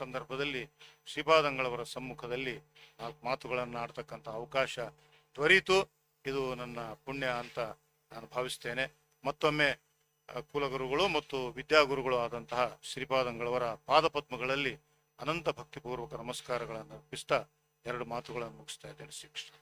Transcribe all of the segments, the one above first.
ಸಂದರ್ಭದಲ್ಲಿ ಶ್ರೀಪಾದಂಗಳವರ ಸಮ್ಮುಖದಲ್ಲಿ ನಾಲ್ಕು ಮಾತುಗಳನ್ನು ಆಡ್ತಕ್ಕಂಥ ಅವಕಾಶ ದೊರೀತು ಇದು ನನ್ನ ಪುಣ್ಯ ಅಂತ ನಾನು ಭಾವಿಸ್ತೇನೆ. ಮತ್ತೊಮ್ಮೆ ಕುಲಗುರುಗಳು ಮತ್ತು ವಿದ್ಯಾಗುರುಗಳು ಆದಂತಹ ಶ್ರೀಪಾದಂಗಳವರ ಪಾದಪದ್ಮಗಳಲ್ಲಿ ಅನಂತ ಭಕ್ತಿಪೂರ್ವಕ ನಮಸ್ಕಾರಗಳನ್ನು ಅರ್ಪಿಸ್ತಾ ಎರಡು ಮಾತುಗಳನ್ನು ಮುಗಿಸ್ತಾ ಇದ್ದೇನೆ ಶ್ರೀಕೃಷ್ಣ.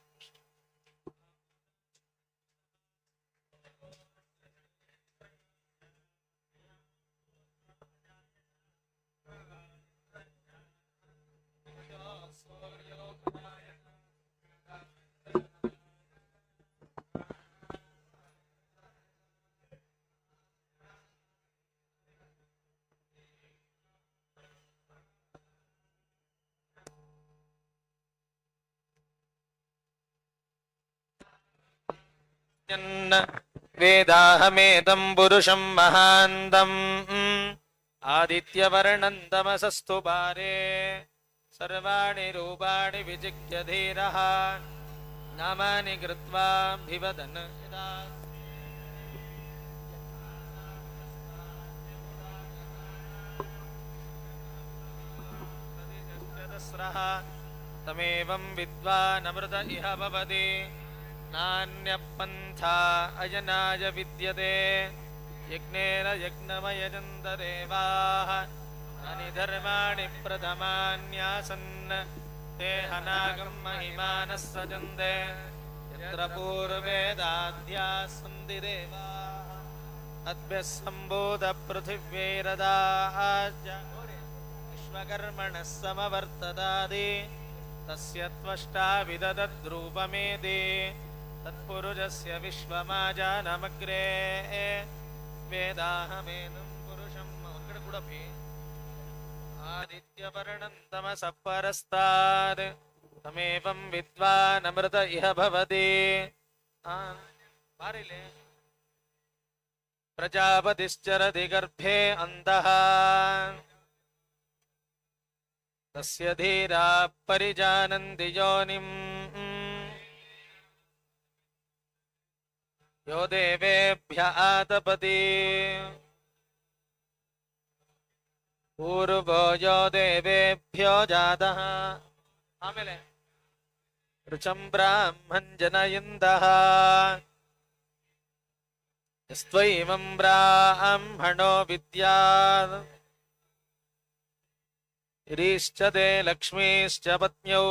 वेदाहमेदं पुरुषं महान्तम् आदित्यवर्णं तमसस्तु पारे सर्वाणि रूपाणि विजिज्ञ धीरः। नामानि कृत्वा भिवदन् तमेवं विद्वानमृत इह भवति नान्यपन्था अजनाय विद्यते यज्ञेन यज्ञमयजन्त देवाः तानि धर्माणि प्रथमान्यासन् ते हनागं महिमानः सजन्ते यत्र पूर्वेदाद्याः सन्ति देवाः अद्भ्यः सम्बोधपृथिव्यैरदाज विश्वकर्मणः समवर्ततादि तस्य त्वष्टा विददद्रूपमेदे तत्पुरुषस्य विश्वमाजानमग्रे वेदाहमेनं पुरुषं मङ्गळकुडपि आदित्यवर्णं तमसः परस्तात् तमेवं विद्वानमृत इह भवति आ, पारिले प्रजापतिश्चरति गर्भे अन्तः तस्य धीरा परिजानन्ति योनिम् यो देवेभ्य आतपति पूर्वो यो देवेभ्यो जातः ಆಮೇಲೆ ರುಚಂ ಬ್ರಾಹ್ಮನ್ ಜನಯಿಂದಃ ಯಸ್ತ್ವೈವಂ ಬ್ರಾಹ್ಮಣೋ ವಿದ್ಯಾತ್ गिरीश्च ते लक्ष्मीश्च पत्न्यौ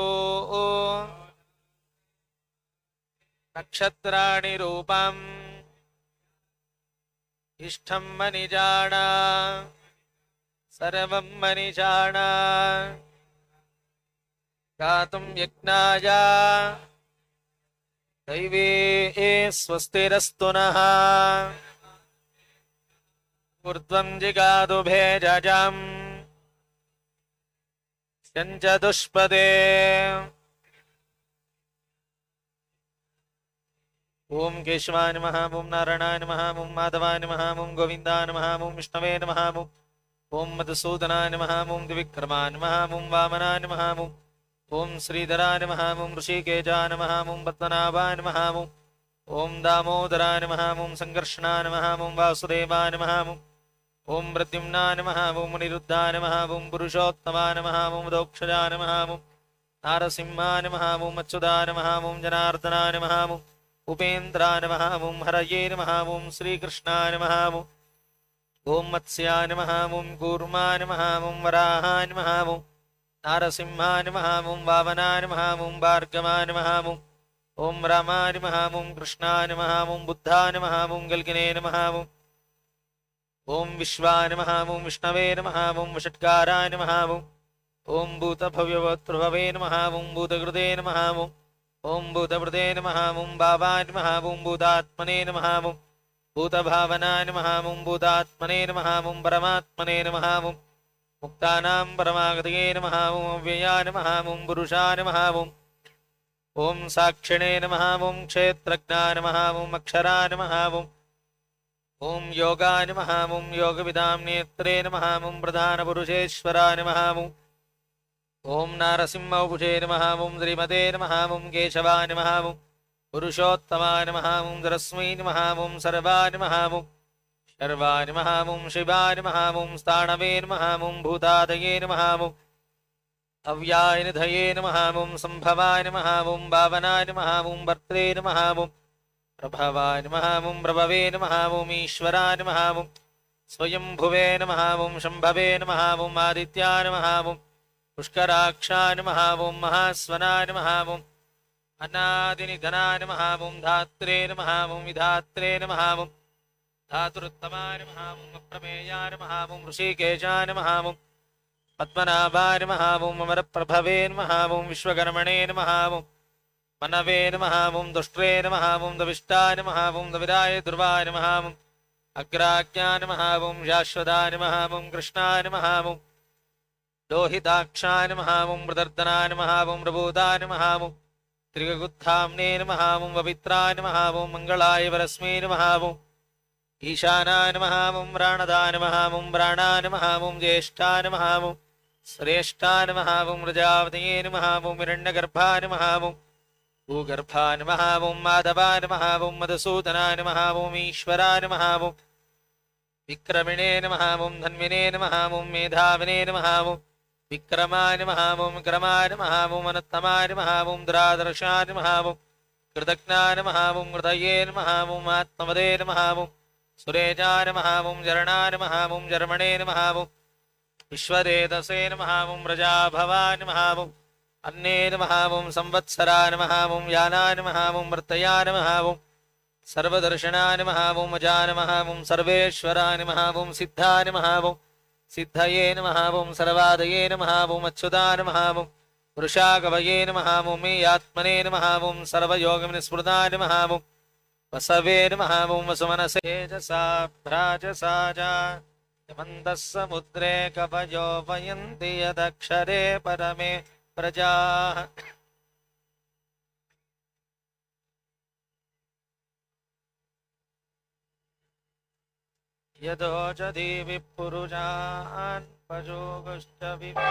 नक्षत्राणि रूपम्। इष्टं मनिजाण सर्वं मनिजाण गातुं यज्ञाय। दैवे स्वस्तिरस्तु नः। ऊर्ध्वं जिगातु भेजजाम्। यञ्च दुष्पदे। ഓം കേശവാന മഹാമും നാരായണാന മഹാമും മാധവാന മഹാമും ഗോവിന്ദാന മഹാമും വിഷ്ണവേന മഹാമും ഓം മധുസൂദനാന മഹാമും ദ്വിക്രമാൻ മഹാമും വാമനാൻ മഹാമും ഓം ശ്രീധരാന മഹാമും ഋഷികേജാന മഹാമും പത്മനാഭാൻ മഹാമും ഓം ദാമോദരാന മഹാമും സംഘർഷണാന മഹാമും വാസുദേവാന മഹാമും ഓം പ്രദ്യുമ്നാന മഹാമും നിരുദ്ധാന മഹാമും പുരുഷോത്തമാന മഹാമും ദോക്ഷജാന മഹാമും നാരസിംഹാന മഹാമും അച്യുതാന മഹാമും ജനാർദ്ദനാന മഹാമും नमः ॐ पुरुषोत्तमाय नमः ॐ दोक्षजाय नमः ॐ नारसिंहाय नमः ॐ अच्युताय नमः ॐ जनार्दनाय नमः ॐ उपेन्द्राय नमः ॐ हरये नमः ॐ श्रीकृष्णाय नमः ॐ मत्स्याय नमः ॐ कूर्माय नमः ॐ वराहाय नमः ॐ नारसिंहाय नमः ॐ वामनाय नमः ॐ भार्गवाय नमः ॐ रामाय नमः ॐ कृष्णाय नमः ॐ बुद्धाय नमः ॐ गल्गिने नमः ॐ ॐ विश्वाय नमः ॐ विष्णवे नमः ॐ वषट्काराय नमः ॐ भूतभव्यवत्प्रभवे नमः ॐ भूतकृते नमः ॐ भूतभृते नमः ॐ भावाय नमः ॐ भूतात्मने नमः ॐ भूतभावनाय नमः ॐ भूतात्मने नमः ॐ परमात्मने नमः ॐ मुक्तानां परमागतये नमः ॐ अव्ययाय नमः ॐ पुरुषाय नमः ॐ ॐ साक्षिणे नमः ॐ क्षेत्रज्ञाय नमः ॐ अक्षराय नमः ॐ ॐ योगाय नमः ॐ योगविदां नेत्रे नमः ॐ प्रधानपुरुषेश्वराय नमः ॐ ഓം നാരസിംഹൗപുഷേ നമഹാമും ശ്രീമതേ നമഹാമും കേശവാന മഹാമും പുരുഷോത്തമാന മഹാമും ദരസ്മൈ മഹാമും സർവാന മഹാമും ശർവാന മഹാമും ശിവാന മഹാമും സ്ഥാണവേ മഹാമും ഭൂതാതയേ മഹാമും അവ്യായനിധയേ മഹാമും സംഭവാന മഹാമും ഭാവനാന മഹാമും ഭർത്തേ മഹാമും പ്രഭവാൻ മഹാമും പ്രഭവേ മഹാമും ഈശ്വരാൻ മഹാമും സ്വയംഭുവേ മഹാമും ശംഭവേ മഹാമും ആദിത്യാന മഹാമും പുഷ്കരാക്ഷാനുമഹാവും മഹാസ്വനാനുമഹാവും അനാദിനിധനാനുമഹാവും ധാത്രേനുമഹാവും വിധാത്രേനുമഹാവും ധാതൃത്തമാനുമഹാവും അപ്രമേയാനുമഹാവും ഋഷികേശാനുമഹാവും പത്മനാഭാനുമഹാവും അമരപ്രഭവേന്മഹാവും വിശ്വകരമണേനുമഹാവും മനവേനുമഹാവും ദുഷ്ട്രേനുമഹാവും ദവിഷ്ടാനുമഹാവും ദവിരായ ദുർവാനുമഹാവും അഗ്രാജ്ഞാനുമഹാവും ശാശ്വതാനുമഹാവും കൃഷ്ണാനുമഹാവും ലോഹിതാക്ഷാന് മഹാമും മൃദർദനാന് മഹാവും പ്രഭൂതാന് മഹാവും ത്രികുദ്ധാംനേന് മഹാവും പവിത്രാന് മഹാവും മംഗളായ പരസ്മേന് മഹാവും ഈശാനാന് മഹാവും പ്രാണദാന് മഹാവും പ്രാണാന് മഹാവും ജ്യേഷ്ഠാന് മഹാവും ശ്രേഷ്ഠാന് മഹാവും പ്രജാവതിയേന് മഹാവും ഹിരണ്യഗർഭാന് മഹാവും ഭൂഗർഭാന് മഹാവും മാധവാന് മഹാവും മധുസൂദനാന് മഹാവും ഈശ്വരാന് മഹാവും വിക്രമിണേന് മഹാവും ധന്വിനേന് മഹാവും മേധാവിനേന് മഹാവും വിക്രമാന് മഹാവും ക്രമാന് മഹാവും അനത്തമാന് മഹാവും ദ്രാദർശാന് മഹാവും കൃതജ്ഞാന് മഹാവും ഹൃദയേന് മഹാവും ആത്മതേന് മഹാവും സുരേജാന് മഹാവും ചരണാന് മഹാവും ചർമ്മണേന് മഹാവും വിശ്വരേതസേന് മഹാവും പ്രജാഭവാന് മഹാവും അന്നേന് മഹാവും സംവത്സരാന് മഹാവും യാനാന് മഹാവും വൃത്തയാന് മഹാവും സർവദർശനാന് മഹാവും അജാന് മഹാവും സർവേശ്വരാന് മഹാവും സിദ്ധാന് മഹാവും സിദ്ധയേന മഹാവും സർവാദയേന മഹാവും അച്യുതാന മഹാവും വൃഷാകവയേന മഹാവും മേ ആത്മനേന മഹാവും സർവയോഗമിന് സ്മൃതാന മഹാവും വസവേന മഹാവും വസുമനസേജസാഭ്രാജസാജമന്തസമുദ്രേ കവയോ വയന്തി യദക്ഷരേ പരമേ പ്രജാ. यदोच देवि पुरुजान्पयोगुश्च विवे